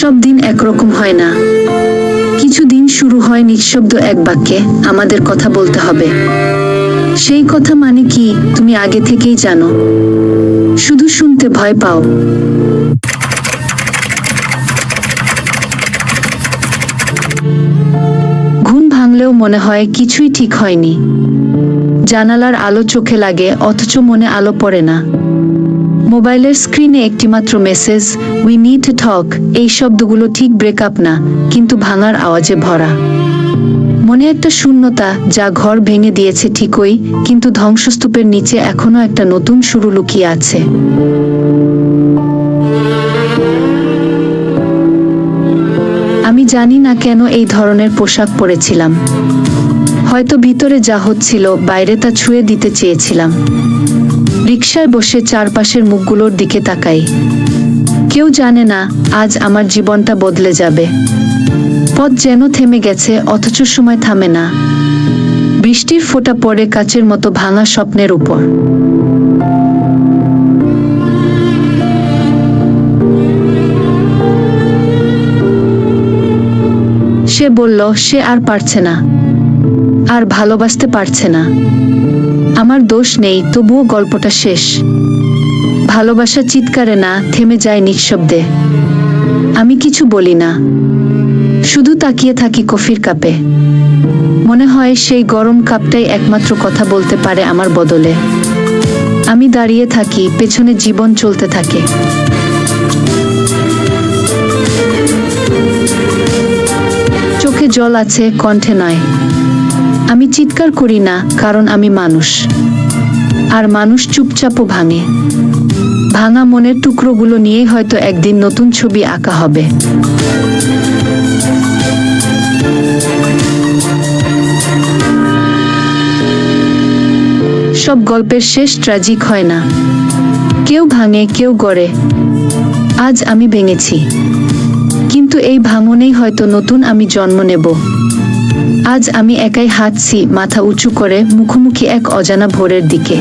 সব দিন একরকম হয় না। কিছু দিন শুরু হয় নিঃশব্দ এক বাক্যে, আমাদের কথা বলতে হবে। সেই কথা মানে কি, তুমি আগে থেকেই জানো। শুধু শুনতে ভয় পাও। ঘুম ভাঙলেও মনে হয় কিছুই ঠিক হয়নি। জানালার আলো চোখে লাগে, অথচ মনে আলো পড়ে না। মোবাইলের স্ক্রিনে একটিমাত্র মেসেজ উই নিড টক এই শব্দগুলো ঠিক ব্রেকআপ না, কিন্তু ভাঙার আওয়াজে ভরা। মনে একটা শূন্যতা যা ঘর ভেঙে দিয়েছে ঠিকই, কিন্তু ধ্বংসস্তূপের নিচে এখনও একটা নতুন শুরু লুকিয়ে আছে। আমি জানি না কেন এই ধরনের পোশাক পরেছিলাম। হয়তো ভিতরে যা হচ্ছিল, বাইরে তা ছুঁয়ে দিতে চেয়েছিলাম। রিকশায় বসে চারপাশের মুখগুলোর দিকে তাকাই। কেউ জানে না আজ আমার জীবনটা বদলে যাবে। পথ যেন থেমে গেছে, অথচ সময় থামে না। বৃষ্টির ফোঁটা পড়ে কাচের মতো ভাঙা স্বপ্নের উপর। সে বলল, সে আর পারছে না। আর ভালোবাসতে পারছে না। আমার দোষ নেই, তবুও গল্পটা শেষ। ভালোবাসা চিৎকারে না, থেমে যায় নিঃশব্দে। আমি কিছু বলি না। শুধু তাকিয়ে থাকি কফির কাপে। মনে হয় সেই গরম কাপটাই একমাত্র কথা বলতে পারে আমার বদলে। আমি দাঁড়িয়ে থাকি, পেছনে জীবন চলতে থাকে। চোখে জল আছে, কণ্ঠে নয়। আমি চিৎকার করি না, কারণ আমি মানুষ। আর মানুষ চুপচাপও ভাঙে। ভাঙা মনের টুকরোগুলো নিয়েই হয়তো একদিন নতুন ছবি আঁকা হবে। সব গল্পের শেষ ট্র্যাজিক হয় না। কেউ ভাঙে, কেউ গড়ে। আজ আমি ভেঙেছি। কিন্তু এই ভাঙনেই হয়তো নতুন আমি জন্ম নেব। আজ আমি একাই হাঁটছি মাথা উঁচু করে মুখোমুখি এক অজানা ভোরের দিকে।